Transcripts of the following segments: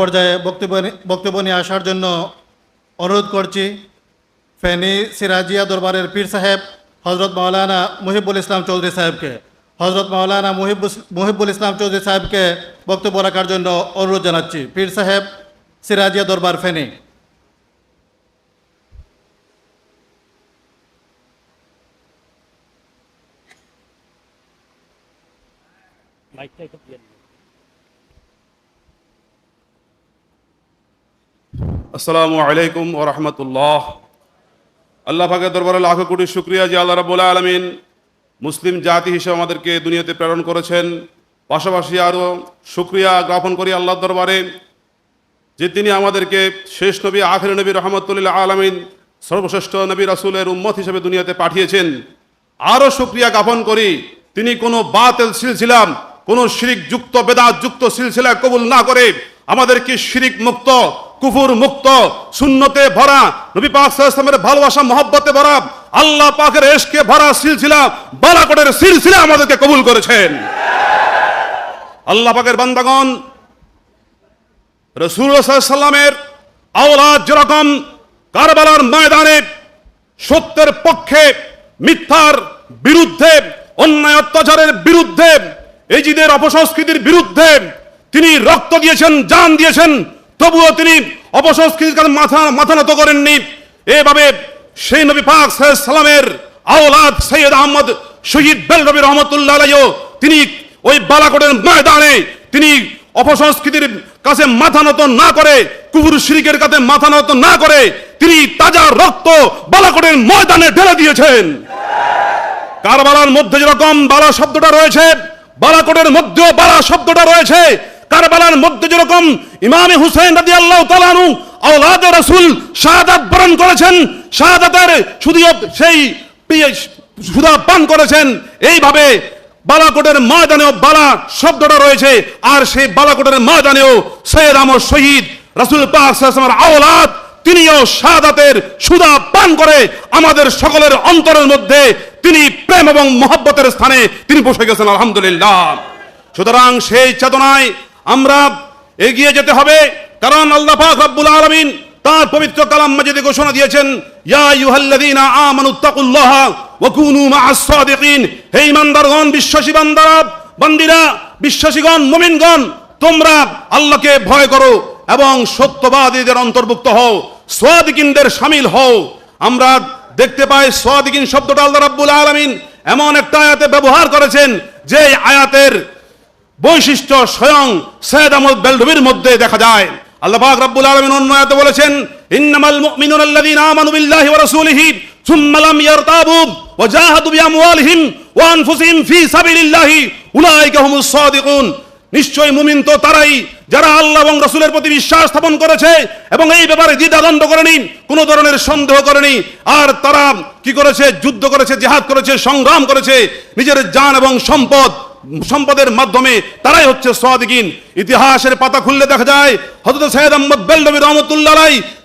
পর্যায়ে বক্তব্য বক্তব্য নিয়ে আসার জন্য অনুরোধ করছি ফেনী সিরাজিয়া দরবারের পীর সাহেব হজরত মাওলানা মুহিবুল ইসলাম চৌধুরী সাহেবকে। হজরত মাওলানা মুহিব মুহিবুল ইসলাম চৌধুরী সাহেবকে বক্তব্য রাখার জন্য অনুরোধ জানাচ্ছি। পীর সাহেব, সিরাজিয়া দরবার, ফেনী। মাইকটা একটু দিয়ে দিন। আসসালামু আলাইকুম ও রহমতুল্লাহ। আল্লাহ পাকের দরবারে লাখো কোটি শুক্রিয়া যে আল্লাহ রাবুল আলমিন মুসলিম জাতি হিসেবে আমাদেরকে দুনিয়াতে প্রেরণ করেছেন। পাশাপাশি আরও শুক্রিয়া জ্ঞাপন করি আল্লাহর দরবারে যে তিনি আমাদেরকে শেষ নবী, আখের নবী রহমতুল্লাহ আলমিন, সর্বশ্রেষ্ঠ নবী রাসুলের উম্মত হিসেবে দুনিয়াতে পাঠিয়েছেন। আরও শুক্রিয়া জ্ঞাপন করি, তিনি কোনো বাতেল সিলছিলাম কোনো শিরিক যুক্ত বেদাত যুক্ত সিলসিলা কবুল না করে আমাদেরকে শিরিক মুক্ত, কুফুর মুক্ত শূন্যতে ভরা, নবী পাক ভালোবাসা, মহব্বতে ভরা, আল্লাহ পাকের এশকে ভরা সিলসিলা, বালাকোটের সিলসিলা আমাদেরকে কবুল করেছেন। আল্লাহ পাকের বান্দাগণ রসুলের আওলাদ যেরকম কারবালার ময়দানে সত্যের পক্ষে, মিথ্যার বিরুদ্ধে, অন্যায় অত্যাচারের বিরুদ্ধে, এজিদের অপসংস্কৃতির বিরুদ্ধে তিনি রক্ত দিয়েছেন, জান দিয়েছেন। তবুও তিনি অপসংস্কৃতির কাছে মাথা মাথা নত করেননি। এভাবে সেই নবী পাক সালামের আওলাদ সৈয়দ আহমদ শহীদ বেল নবী রহমতুল্লাহ আলাইহিও তিনি ওই বালাকোটের ময়দানে তিনি অপসংস্কৃতির কাছে মাথা নত না করে কুকুর শিরিকের কাছে মাথা নত না করে তিনি তাজা রক্ত বালাকোটের ময়দানে ঢেলে দিয়েছেন। কারবালার মধ্যে যেরকম বালা শব্দটা রয়েছে, বালাকোটের মধ্যেও বালা শব্দটা রয়েছে কারবালার মধ্যে যেরকম ইমামে হুসেন রাজি আল্লাহ তালানু আওলাদে রসুল শাহাদাত বরণ করেছেন, শাহাদাতের শুধু সেই সুধা পান করেছেন, এইভাবে বালাকোটের ময়দানেও বালা শব্দটা রয়েছে, আর সেই বালাকোটের ময়দানেও সৈয়দ আমর শহীদ রাসুল পাক আওলাদ, তিনিও শাহাদাতের সুদা পান করে আমাদের সকলের অন্তরের মধ্যে তিনি প্রেম এবং মহব্বতের স্থানে তিনি বসে গেছেন, আলহামদুলিল্লাহ। সুতরাং সেই চেতনায় আমরা এগিয়ে যেতে হবে, কারণ আল্লাহ পাক রব্বুল আলামিন তার পবিত্র কালাম মাজিদে ঘোষণা দিয়েছেন, ইয়া আইয়ুহাল্লাযীনা আমানু তাকুল্লাহ ওয়া কুনু মা'আস সাদিকিন। হে ঈমানদারগণ, বিশ্বাসী বান্দারা, বান্দিরা, বিশ্বাসীগণ, মুমিনগণ, তোমরা আল্লাহকে ভয় করো এবং সত্যবাদীদের অন্তর্ভুক্ত হও সোয়াদিকিনদের সামিল হও। আমরা দেখতে পাই সোয়াদিকিন শব্দটা আল্লাহ রাব্বুল আলামিন এমন একটা আয়াতে ব্যবহার করেছেন যে আয়াতের বৈশিষ্ট্য স্বয়ং সৈয়দ আহমদ বেলডবির মধ্যে দেখা যায়। আল্লাহ পাক রব্বুল আলামিন অন্য বলেছেন, ইন্নামাল মুমিনুনা আল্লাযীনা আমানু বিল্লাহি ওয়া রাসূলিহি, সুম্মা লাম ইয়ারতাবু ওয়া জাহাদু বিআমওয়ালিহিম ওয়া আনফুসিহিম ফি সাবিলিল্লাহি, উলাইকা হুমুস সাদিকুন। নিশ্চয়ই মুমিন তো তারাই, যারা আল্লাহ এবং রসুলের প্রতি বিশ্বাস স্থাপন করেছে এবং এই ব্যাপারে দ্বিধাদ্বন্দ্ব করেনি, কোনো ধরনের সন্দেহ করেনি। আর তারা কি করেছে? যুদ্ধ করেছে, জেহাদ করেছে, সংগ্রাম করেছে, নিজের জান এবং সম্পদ সম্পদের মাধ্যমে তারাই হচ্ছে সাদিকিন। ইতিহাসের পাতা খুললে দেখা যায়, হযরত সৈয়দ আহমদ বেলনবী রহমতুল্লাহ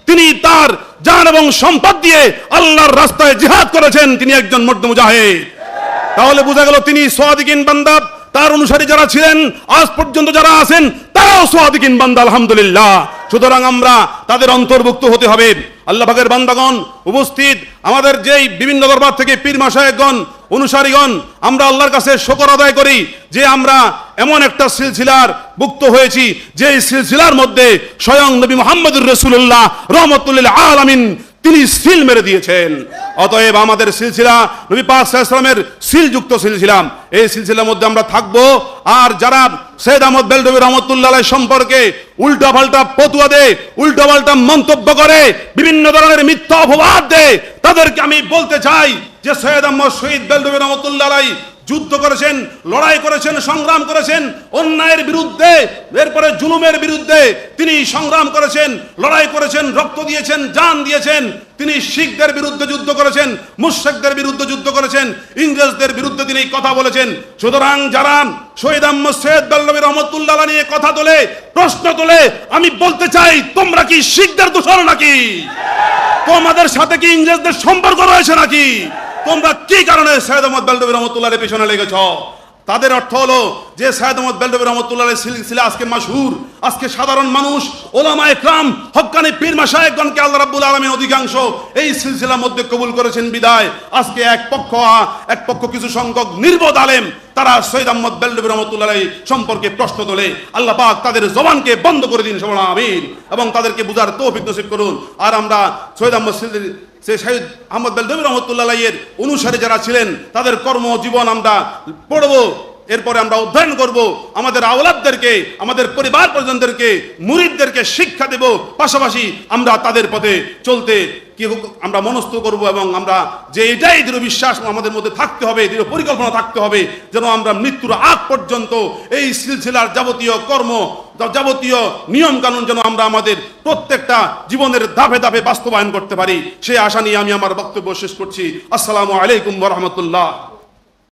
তিনি তার জান এবং সম্পদ দিয়ে আল্লাহর রাস্তায় জিহাদ করেছেন, তিনি একজন মর্দ মুজাহিদ। তাহলে বোঝা গেল তিনি সোয়াদিকিন বান্দা, তার অনুসারী যারা ছিলেন, আজ পর্যন্ত যারা আছেন, তারাও সোয়াদিকিন বান্দা, আলহামদুলিল্লাহ। সুতরাং আমরা তাদের অন্তর্ভুক্ত হতে হবে। আল্লাহ ভাগের বান্দাগণ, উপস্থিত আমাদের যেই বিভিন্ন দরবার থেকে পীর মাসায়কগণ অনুসারীগণ, আমরা আল্লাহর কাছে শকর আদায় করি যে আমরা এমন একটা সিলসিলার মুক্ত হয়েছি, যে সিলসিলার মধ্যে স্বয়ং নবী মোহাম্মদুর রসুল্লাহ রহমতুল্লাহ আলামিন তিনি সিল মেরে দিয়েছেন। অতএব আমাদের সিলসিলা, নবী পাক সাল্লামের সিলযুক্ত সিলসিলাম এই সিলসিলার মধ্যে আমরা থাকব। আর যারা সৈয়দ আহমদ বেলডবি রহমতুল্লাহ সম্পর্কে উল্টা পাল্টা পতুয়া দে উল্টা পাল্টা মন্তব্য করে, বিভিন্ন ধরনের মিথ্যা অপবাদ দে তাদেরকে আমি বলতে চাই যে সৈয়দ আহমদ শহীদ বেলডবি রহমতুল্লাহ যুদ্ধ করেছেন, লড়াই করেছেন, সংগ্রাম করেছেন, অন্যায়ের বিরুদ্ধে, এরপরে জুলুমের বিরুদ্ধে তিনি সংগ্রাম করেছেন, লড়াই করেছেন, রক্ত দিয়েছেন, জান দিয়েছেন। তিনি শিখদের বিরুদ্ধে যুদ্ধ করেছেন মুশেকদের বিরুদ্ধে যুদ্ধ করেছেন, ইংরেজদের বিরুদ্ধে তিনি কথা বলেছেন। সুতরাং যারা শহীদ আহমদ সৈয়দ বেল্লবী রহমতুল্লাহ নিয়ে কথা তোলে, প্রশ্ন তোলে, আমি বলতে চাই, তোমরা কি শিখদের দোষর নাকি? তোমাদের সাথে কি ইংরেজদের সম্পর্ক রয়েছে নাকি? তোমরা কি কারণে সৈয়দ আহমদ বেলডবি রহমতুল্লাহের পেছনে লেগেছ? তাদের অর্থ হলো যে সায়দ আহমদ বেলডবী রহমতুল্লাহ সিলসিলা আজকে মাসহুর, আজকে সাধারণ মানুষ, ওলামা একরাম হক্কানি পীর মাসায়েকগণকে আল্লাহ রাব্বুল আলামিন অধিকাংশ এই সিলসিলার মধ্যে কবুল করেছেন বিদায়। আজকে এক পক্ষ এক পক্ষ কিছু সংখ্যক নির্বোধ আলেম, তারা সৈয়দ আহমদ বেলডবী রহমতুল্লাহ সম্পর্কে প্রশ্ন তোলে। আল্লাহ পাক তাদের জবানকে বন্ধ করে দিন সবাই আমিন। এবং তাদেরকে বুঝার তৌফিক নসিব করুন। আর আমরা সৈয়দ আহমদ সে শহীদ আহমদ বেলদবী রহমতুল্লাহ এর অনুসারে যারা ছিলেন তাদের কর্মজীবন আমরা পড়ব। এরপরে আমরা অধ্যয়ন করব আমাদের আওলাদদেরকে, আমাদের পরিবার পরিজনদেরকে, মুরিদদেরকে শিক্ষা দেব। পাশাপাশি আমরা তাদের পথে চলতে কি আমরা মনস্থ করব এবং আমরা যে এটাই দৃঢ় বিশ্বাস আমাদের মধ্যে থাকতে হবে, দৃঢ় পরিকল্পনা থাকতে হবে, যেন আমরা মৃত্যুর আগ পর্যন্ত এই সিলসিলার যাবতীয় কর্ম যাবতীয় নিয়ম কানুন যেন আমরা আমাদের প্রত্যেকটা জীবনের ধাপে ধাপে বাস্তবায়ন করতে পারি। সেই আশা নিয়ে আমি আমার বক্তব্য শেষ করছি। আসসালামু আলাইকুম রহমতুল্লাহ।